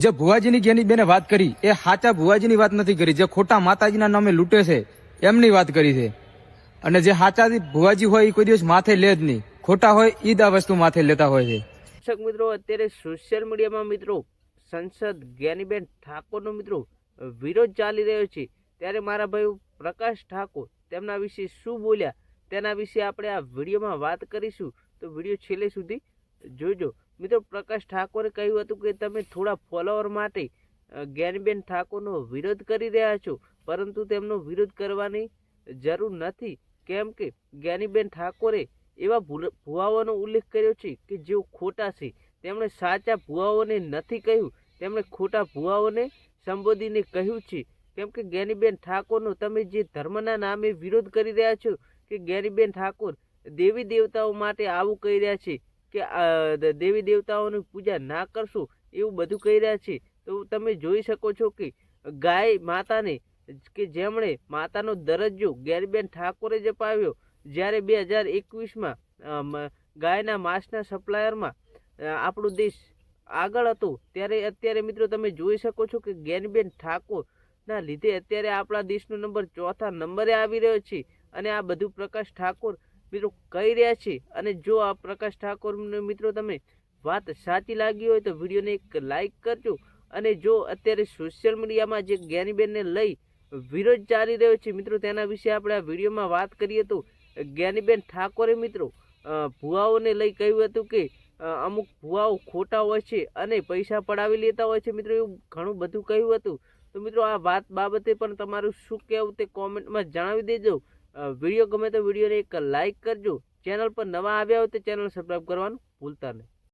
જે ભુવાજીની જ્ઞાની બેને વાત કરી, એ સાચા ભુવાજીની વાત નથી કરી, જે ખોટા માતાજીના નામે લૂંટે છે, એમની વાત કરી છે. અને જે સાચા ભુવાજી હોય, એ કોઈ દિવસ માથે લે જ નહીં. ખોટા હોય એ જ આ વસ્તુ માથે લેતા હોય છે. દર્શક મિત્રો, અત્યારે સોશિયલ મીડિયામાં મિત્રો, સંસદ જ્ઞાનીબેન ઠાકોરનો મિત્રો, વિરોધ ચાલી રહ્યો છે. ત્યારે મારા ભાઈ પ્રકાશ ઠાકોર, તેમના વિશે શું બોલ્યા? તેના વિશે આપણે આ વિડીયોમાં વાત કરીશું. તો વીડિયો છેલ્લે સુધી જોજો. મિત્રો પ્રકાશ ઠાકોરે કહ્યું હતું કે તમે થોડા ફોલોવર માટે જ્ઞાનબેન ઠાકોરનો વિરોધ કરી રહ્યા છો, પરંતુ તેમનો વિરોધ કરવાની જરૂર નથી. કેમ કે જ્ઞાનીબેન ઠાકોરે એવા ભુવાઓનો ઉલ્લેખ કર્યો છે કે જેઓ ખોટા છે. તેમણે સાચા ભુવાઓને નથી કહ્યું. તેમણે ખોટા ભુવાઓને સંબોધીને કહ્યું છે. કેમ કે જ્ઞાનીબેન ઠાકોરનો તમે જે ધર્મના નામે વિરોધ કરી રહ્યા છો કે જ્ઞાનીબેન ઠાકોર દેવી દેવતાઓ માટે આવું કહી રહ્યા છે કે દેવી દેવતાઓની પૂજા ના કરશો? એવું બધું કહી રહ્યા છે. તો તમે જોઈ શકો છો કે ગાય માતાને કે જેમણે માતાનો દરજ્જો જ્ઞાનીબેન ઠાકોરે જ અપાવ્યો જ્યારે બે હજાર એકવીસમાં ગાયના માંસના સપ્લાયરમાં આપણો દેશ આગળ હતો, ત્યારે અત્યારે મિત્રો તમે જોઈ શકો છો કે ગેનબેન ઠાકોરના લીધે અત્યારે આપણા દેશનો નંબર ચોથા નંબરે આવી રહ્યો છે. અને આ બધું પ્રકાશ ઠાકોર મિત્રો કહી રહ્યા છે. અને જો આ પ્રકાશ ઠાકોરને મિત્રો તમે વાત સાચી લાગી હોય તો વિડીયોને એક લાઈક કરજો. અને જો અત્યારે સોશિયલ મીડિયામાં જે જ્ઞાનીબેનને લઈ વિરોધ ચાલી રહ્યો છે મિત્રો તેના વિશે આપણે આ વિડીયોમાં વાત કરીએ તો જ્ઞાનીબેન ઠાકોરે મિત્રો ભુવાઓને લઈ કહ્યું હતું કે અમુક ભુવાઓ ખોટા હોય છે અને પૈસા પડાવી લેતા હોય છે મિત્રો એવું ઘણું બધું કહ્યું હતું. તો મિત્રો આ વાત બાબતે પણ તમારું શું કહેવું તે કોમેન્ટમાં જણાવી દેજો. વીડિયો ગમે તો વિડીયોને એક લાઇક કરજો. ચેનલ પર નવા આવ્યા હોય તો ચેનલ સબસ્ક્રાઈબ કરવાનું ભૂલતા નહીં.